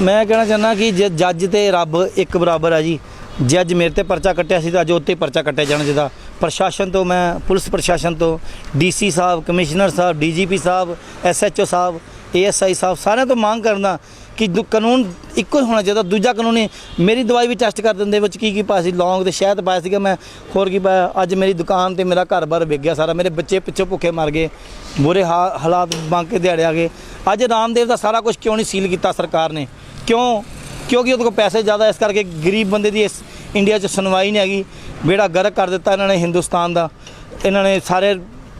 ਮੈਂ ਕਹਿਣਾ ਚਾਹੁੰਦਾ ਕਿ ਜੇ ਜੱਜ ਤੇ ਰੱਬ ਇੱਕ ਬਰਾਬਰ ਆ ਜੀ, ਜੱਜ ਮੇਰੇ ਤੇ ਪਰਚਾ ਕੱਟਿਆ ਸੀ ਤਾਂ ਅੱਜ ਉੱਤੇ ਪਰਚਾ ਕੱਟਿਆ ਜਾਣਾ ਚਾਹੀਦਾ ਪ੍ਰਸ਼ਾਸਨ ਤੋਂ ਮੈਂ, ਪੁਲਿਸ ਪ੍ਰਸ਼ਾਸਨ ਤੋਂ, ਡੀਸੀ ਸਾਹਿਬ, ਕਮਿਸ਼ਨਰ ਸਾਹਿਬ, ਡੀਜੀਪੀ ਸਾਹਿਬ, ਐਸਐਚਓ ਸਾਹਿਬ, ਏਐਸਆਈ ਸਾਹਿਬ, ਸਾਰਿਆਂ ਤੋਂ ਮੰਗ ਕਰਦਾ ਕਿ ਦੁ- ਕਾਨੂੰਨ ਇੱਕੋ ਹੀ ਹੋਣਾ ਚਾਹੀਦਾ, ਦੂਜਾ ਕਾਨੂੰਨ ਹੀ ਮੇਰੀ ਦਵਾਈ ਵੀ ਟੈਸਟ ਕਰ ਦਿੰਦੇ ਵਿੱਚ ਕੀ ਕੀ ਪਾਇਆ ਸੀ, ਲੌਂਗ ਤੇ ਸ਼ਹਿਦ ਪਾਇਆ ਸੀਗਾ ਮੈਂ, ਹੋਰ ਕੀ ਪਾਇਆ, ਅੱਜ ਮੇਰੀ ਦੁਕਾਨ ਤੇ ਮੇਰਾ ਘਰ-ਬਾਰ ਵਿਕ ਗਿਆ ਸਾਰਾ, ਮੇਰੇ ਬੱਚੇ ਪਿੱਛੋਂ ਭੁੱਖੇ ਮਰ ਗਏ, ਬੁਰੇ ਹਾ- ਹਾਲਾਤ ਮੰਗ ਕੇ ਦਿਹਾੜੇ ਆ ਗਏ। ਅੱਜ ਰਾਮਦੇਵ ਦਾ ਸਾਰਾ ਕੁਝ ਕਿਉਂ ਨਹੀਂ ਸੀਲ ਕੀਤਾ ਸਰਕਾਰ ਨੇ? ਕਿਉਂ? ਕਿਉਂਕਿ ਉਹਦੇ ਕੋਲ ਪੈਸੇ ਜ਼ਿਆਦਾ, ਇਸ ਕਰਕੇ ਗਰੀਬ ਬੰਦੇ ਦੀ ਇਸ ਇੰਡੀਆ 'ਚ ਸੁਣਵਾਈ ਨਹੀਂ ਹੈਗੀ। ਬੇੜਾ ਗਰਕ ਕਰ ਦਿੱਤਾ ਇਹਨਾਂ ਨੇ ਹਿੰਦੁਸਤਾਨ ਦਾ। ਇਹਨਾਂ ਨੇ ਸਾਰੇ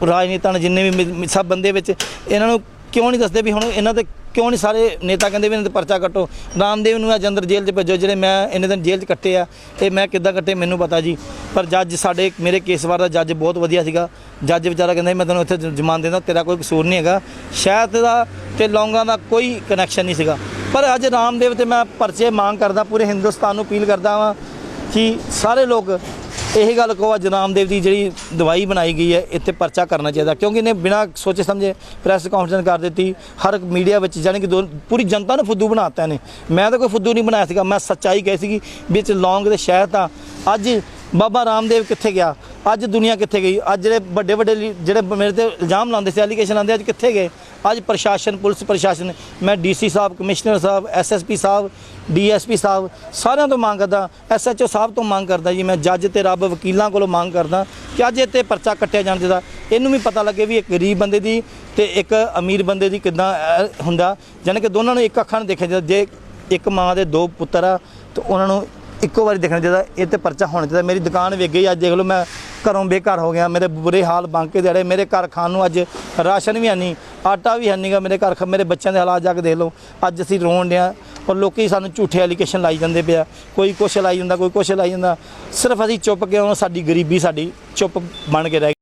ਰਾਜਨੀਤਾਂ ਨੇ ਜਿੰਨੇ ਵੀ ਮਿ- ਸਭ ਬੰਦੇ ਵਿੱਚ ਇਹਨਾਂ ਨੂੰ ਕਿਉਂ ਨਹੀਂ ਦੱਸਦੇ ਵੀ ਹੁਣ ਇਹਨਾਂ ਤੇ ਕਿਉਂ ਨਹੀਂ ਸਾਰੇ ਨੇਤਾ ਕਹਿੰਦੇ ਵੀ ਇਹਨਾਂ ਤੇ ਪਰਚਾ ਕੱਟੋ? ਰਾਮਦੇਵ ਨੂੰ ਅੱਜ ਅੰਦਰ ਜੇਲ੍ਹ 'ਚ ਭੇਜੋ, ਜਿਹੜੇ ਮੈਂ ਇੰਨੇ ਦਿਨ ਜੇਲ੍ਹ 'ਚ ਕੱਟੇ ਆ ਇਹ ਮੈਂ ਕਿੱਦਾਂ ਕੱਟੇ ਮੈਨੂੰ ਪਤਾ ਜੀ। ਪਰ ਜੱਜ ਸਾਡੇ, ਮੇਰੇ ਕੇਸ ਵਾਰ ਦਾ ਜੱਜ ਬਹੁਤ ਵਧੀਆ ਸੀਗਾ। ਜੱਜ ਵਿਚਾਰਾ ਕਹਿੰਦਾ ਮੈਂ ਤੈਨੂੰ ਇੱਥੇ ਜ਼ਮਾਨ ਦਿੰਦਾ, ਤੇਰਾ ਕੋਈ ਕਸੂਰ ਨਹੀਂ ਹੈਗਾ। ਸ਼ਾਇਦ ਦਾ ਤੇ ਲੌਂਗਾਂ ਦਾ ਕੋਈ ਕਨੈਕਸ਼ਨ ਨਹੀਂ ਸੀਗਾ। ਪਰ ਅੱਜ ਰਾਮਦੇਵ ਤੇ ਮੈਂ ਪਰਚੇ ਮੰਗ ਕਰਦਾ, ਪੂਰੇ ਹਿੰਦੁਸਤਾਨ ਨੂੰ ਅਪੀਲ ਕਰਦਾ ਵਾਂ ਕਿ ਸਾਰੇ ਲੋਕ ਇਹ ਗੱਲ ਕਹੋ ਅੱਜ ਰਾਮਦੇਵ ਦੀ ਜਿਹੜੀ ਦਵਾਈ ਬਣਾਈ ਗਈ ਹੈ, ਇੱਥੇ ਪਰਚਾ ਕਰਨਾ ਚਾਹੀਦਾ। ਕਿਉਂਕਿ ਇਹਨੇ ਬਿਨਾਂ ਸੋਚੇ ਸਮਝੇ ਪ੍ਰੈਸ ਕਾਨਫਰੰਸ ਕਰ ਦਿੱਤੀ, ਹਰ ਮੀਡੀਆ ਵਿੱਚ ਜਾਣੀ ਕਿ ਦੋ- ਪੂਰੀ ਜਨਤਾ ਨੂੰ ਫੁੱਦੂ ਬਣਾਤਾ ਇਹਨੇ। ਮੈਂ ਤਾਂ ਕੋਈ ਫੁੱਦੂ ਨਹੀਂ ਬਣਾਇਆ ਸੀਗਾ, ਮੈਂ ਸੱਚਾਈ ਕਹੀ ਸੀਗੀ, ਵਿੱਚ ਲੌਂਗ ਦੇ ਸ਼ਹਿਰ ਤਾਂ। ਅੱਜ ਬਾਬਾ ਰਾਮਦੇਵ ਕਿੱਥੇ ਗਿਆ? ਅੱਜ ਦੁਨੀਆ ਕਿੱਥੇ ਗਈ? ਅੱਜ ਜਿਹੜੇ ਵੱਡੇ ਵੱਡੇ ਲੀ- ਜਿਹੜੇ ਮੇਰੇ ਤੇ ਇਲਜ਼ਾਮ ਲਾਉਂਦੇ ਸੀ ਐਲੀਗੇਸ਼ਨ ਲਾਉਂਦੇ, ਅੱਜ ਕਿੱਥੇ ਗਏ? ਅੱਜ ਪ੍ਰਸ਼ਾਸਨ, ਪੁਲਿਸ ਪ੍ਰਸ਼ਾਸਨ, ਮੈਂ ਡੀਸੀ ਸਾਹਿਬ, ਕਮਿਸ਼ਨਰ ਸਾਹਿਬ ਐਸਐਸਪੀ ਸਾਹਿਬ ਡੀਐਸਪੀ ਸਾਹਿਬ, ਸਾਰਿਆਂ ਤੋਂ ਮੰਗ ਕਰਦਾ ਐਸਐਚਓ ਸਾਹਿਬ ਤੋਂ ਮੰਗ ਕਰਦਾ ਜੀ, ਮੈਂ ਜੱਜ ਤੇ ਰੱਬ ਵਕੀਲਾਂ ਕੋਲੋਂ ਮੰਗ ਕਰਦਾ ਕਿ ਅੱਜ ਇੱਥੇ ਪਰਚਾ ਕੱਟਿਆ ਜਾਣ ਚਾਹੀਦਾ ਇਹਨੂੰ ਵੀ ਪਤਾ ਲੱਗੇ ਵੀ ਇੱਕ ਗਰੀਬ ਬੰਦੇ ਦੀ ਤੇ ਇੱਕ ਅਮੀਰ ਬੰਦੇ ਦੀ ਕਿਦਾਂ ਹੁੰਦਾ। ਜਾਣੀ ਕਿ ਦੋਨਾਂ ਨੂੰ ਇੱਕ ਅੱਖਾਂ ਨਾਲ ਦੇਖਿਆ ਜਾਂਦਾ, ਜੇ ਇੱਕ ਮਾਂ ਦੇ ਦੋ ਪੁੱਤਰ ਆ, ਤਾਂ ਉਹਨਾਂ ਨੂੰ ਇੱਕੋ ਵਾਰੀ ਦੇਖਣਾ ਚਾਹੀਦਾ, ਇਹ ਤੇ ਪਰਚਾ ਹੋਣਾ ਚਾਹੀਦਾ। ਮੇਰੀ ਦੁਕਾਨ ਵਿਕ ਗਈ ਅੱਜ ਦੇਖ ਲਓ ਮੈਂ ਘਰੋਂ ਬੇਘਰ ਹੋ ਗਿਆ, ਮੇਰੇ ਬੁਰੇ ਹਾਲ ਬਣ ਕੇ ਦੇੜੇ ਮੇਰੇ ਘਰ ਖਾਣ ਨੂੰ ਅੱਜ ਰਾਸ਼ਨ ਵੀ ਹੈ ਨਹੀਂ, ਆਟਾ ਵੀ ਹੈ ਨਹੀਂਗਾ ਮੇਰੇ ਘਰ, ਖ- ਮੇਰੇ ਬੱਚਿਆਂ ਦੇ ਹਾਲਾਤ ਜਾ ਕੇ ਦੇਖ ਲਓ, ਅੱਜ ਅਸੀਂ ਰੋਣ ਡਿਆ ਔਰ ਲੋਕੀ ਸਾਨੂੰ ਝੂਠੇ ਐਲੀਗੇਸ਼ਨ ਲਾਈ ਜਾਂਦੇ ਪਿਆ। ਕੋਈ ਕੁਛ ਲਾਈ ਜਾਂਦਾ, ਕੋਈ ਕੁਛ ਲਾਈ ਜਾਂਦਾ, ਸਿਰਫ ਅਸੀਂ ਚੁੱਪ ਕਿਉਂ ਸਾਡੀ ਗਰੀਬੀ ਸਾਡੀ ਚੁੱਪ ਬਣ ਕੇ ਰਹਿ ਗਈ।